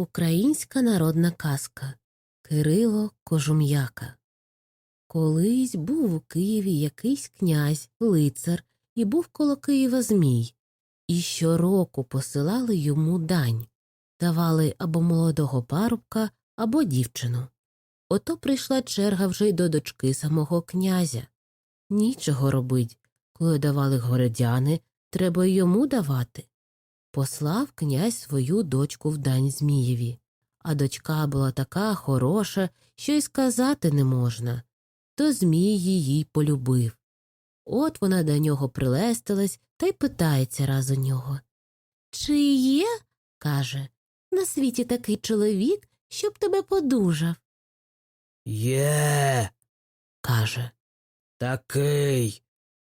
Українська народна казка Кирило Кожум'яка. Колись був у Києві якийсь князь, лицар, і був коло Києва Змій. І щороку посилали йому дань, давали або молодого парубка, або дівчину. Ото прийшла черга вже й до дочки самого князя. Нічого робить, коли давали городяни, треба й йому давати. Послав князь свою дочку в дань Змієві, а дочка була така хороша, що й сказати не можна. То Змій її полюбив. От вона до нього прилестилась та й питається раз у нього. Чи є, каже, на світі такий чоловік, щоб тебе подужав? Є, каже. такий.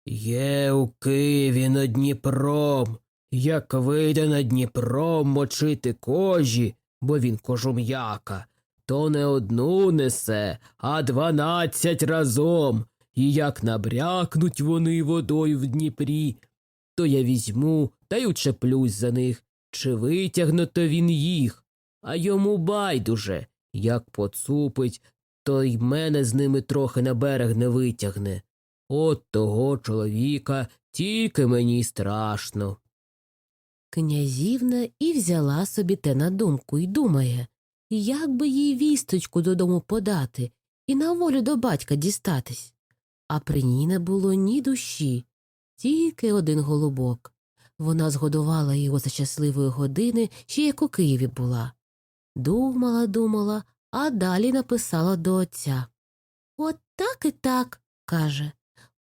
Є у Києві над Дніпром. Як вийде над Дніпром мочити кожі, бо він кожум'яка, то не одну несе, а дванадцять разом. І як набрякнуть вони водою в Дніпрі, то я візьму та й учеплюсь за них, чи витягне то він їх. А йому байдуже, як поцупить, то й мене з ними трохи на берег не витягне. От того чоловіка тільки мені страшно. Князівна і взяла собі те на думку і думає, як би їй вісточку додому подати і на волю до батька дістатись. А при ній не було ні душі, тільки один голубок. Вона згодувала його за щасливої години, ще як у Києві була. Думала, думала, а далі написала до отця. От так і так, каже.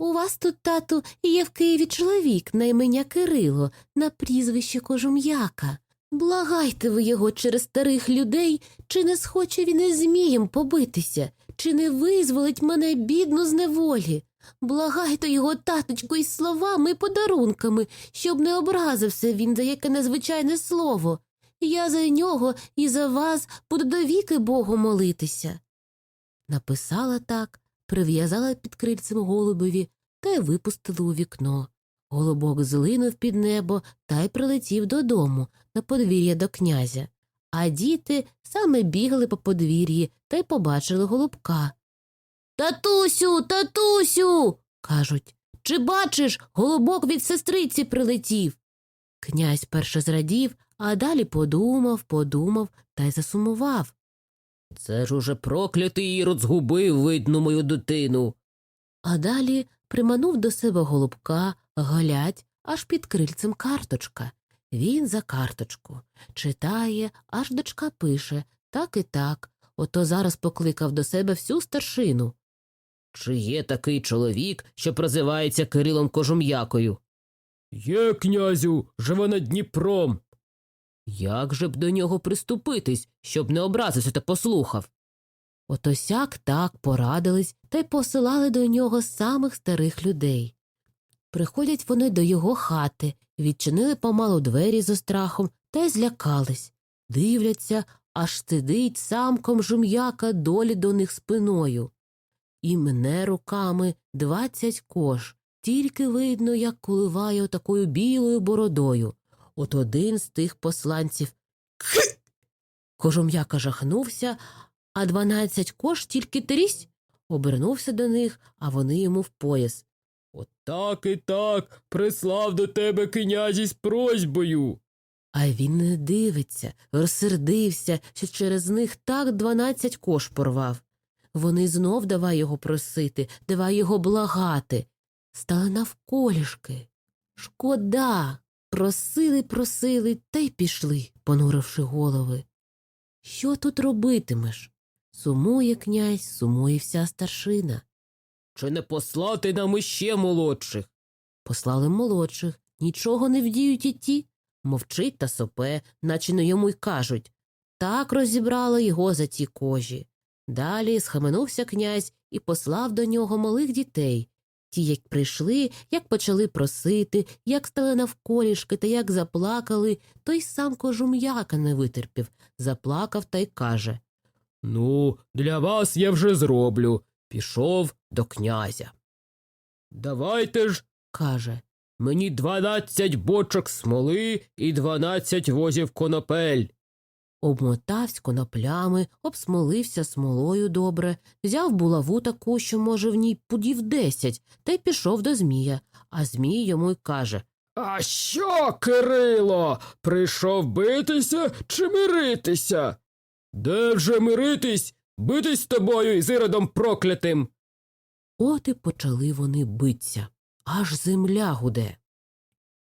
У вас тут, тату, є в Києві чоловік на ім'я Кирило, на прізвище Кожум'яка. Благайте ви його через старих людей, чи не схоче він із Змієм побитися, чи не визволить мене бідну з неволі. Благайте його, таточку, із словами і подарунками, щоб не образився він за яке незвичайне слово. Я за нього і за вас буду до віки Богу молитися. Написала так, прив'язала під крильцем голубові та й випустила у вікно. Голубок злинув під небо та й прилетів додому на подвір'я до князя. А діти саме бігали по подвір'ї та й побачили голубка. Татусю, татусю. кажуть. Чи бачиш, голубок від сестриці прилетів. Князь перше зрадів, а далі подумав, подумав та й засумував. Це ж уже проклятий ірод згубив, видно, мою дитину. А далі приманув до себе голубка, глядь, аж під крильцем карточка. Він за карточку. Читає, аж дочка пише так і так. Ото зараз покликав до себе всю старшину. Чи є такий чоловік, що прозивається Кирилом Кожум'якою? Є, князю, живе над Дніпром. Як же б до нього приступитись, щоб не образився та послухав? Ото сяк так порадились та й посилали до нього самих старих людей. Приходять вони до його хати, відчинили помалу двері зо страхом та й злякались. Дивляться, аж сидить самком жум'яка долі до них спиною. І мне руками двадцять кош, тільки видно, як коливає отакою білою бородою. От один з тих посланців Кожум'яка жахнувся, а дванадцять кош тільки трісь. Обернувся до них, а вони йому в пояс. Отак і так прислав до тебе князі з просьбою. А він не дивиться, розсердився, що через них так дванадцять кош порвав. Вони знов давай його просити, давай його благати. Стали навколішки. Шкода. Просили, просили та й пішли, понуривши голови. Що тут робитимеш? Сумує князь, сумує вся старшина. Чи не послати нам іще молодших? Послали молодших, нічого не вдіють і ті. Мовчить та сопе, наче не йому й кажуть. Так розібрали його за ті кожі. Далі схаменувся князь і послав до нього малих дітей. Ті, як прийшли, як почали просити, як стали навколішки та як заплакали, той сам кожум'яка не витерпів, заплакав та й каже Ну, для вас я вже зроблю. Пішов до князя. Давайте ж, каже. мені дванадцять бочок смоли і дванадцять возів конопель. Обмотавсь коноплями, обсмолився смолою добре, взяв булаву таку, що, може, в ній пудів десять, та й пішов до Змія. А Змій йому й каже А що, Кирило, прийшов битися чи миритися? Де вже миритись? Битись з тобою і з іродом проклятим. От і почали вони биться, аж земля гуде.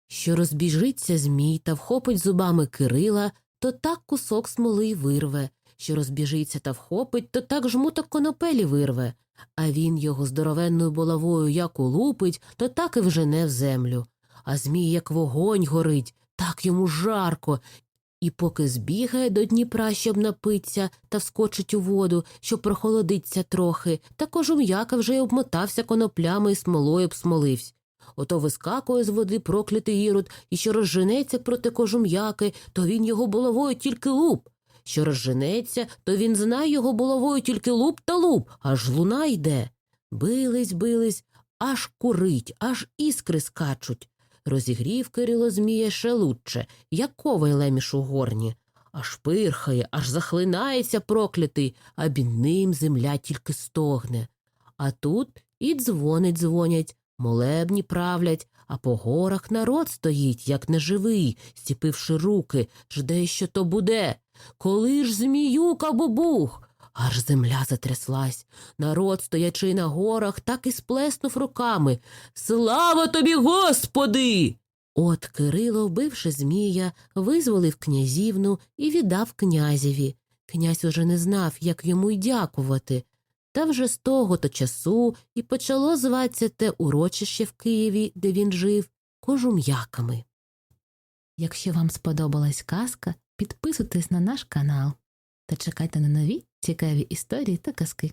Що розбіжиться змій та вхопить зубами Кирила, то так кусок смоли й вирве, що розбіжиться та вхопить, то так жмуток конопелі вирве, а він його здоровенною булавою як улупить, то так і вжене в землю. А змій, як вогонь горить, так йому жарко, і поки збігає до Дніпра, щоб напитися та вскочить у воду, щоб прохолодиться трохи, та кожум'яка вже й обмотався коноплями і смолою обсмоливсь. Ото вискакує з води проклятий ірод, і що розженеться проти кожум'яки, то він його булавою тільки луп. Що розженеться, то він знає його булавою тільки луп та луп, аж луна йде. Бились, бились, аж курить, аж іскри скачуть. Розігрів Кирило Змія ще лучше, як ковай леміш у горні. Аж пирхає, аж захлинається проклятий, а під ним земля тільки стогне. А тут і дзвони дзвонять, молебні правлять, а по горах народ стоїть, як неживий, стіпивши руки, жде, що то буде. Коли ж зміюка бубух? Аж земля затряслась. Народ, стоячи на горах, так і сплеснув руками. Слава тобі, Господи! От Кирило, вбивши Змія, визволив князівну і віддав князеві. Князь уже не знав, як йому й дякувати. Та вже з того то часу і почало зватися те урочище в Києві, де він жив, кожум'яками. Якщо вам сподобалась казка, підписуйтесь на наш канал та чекайте на нові цікаві історії та казки.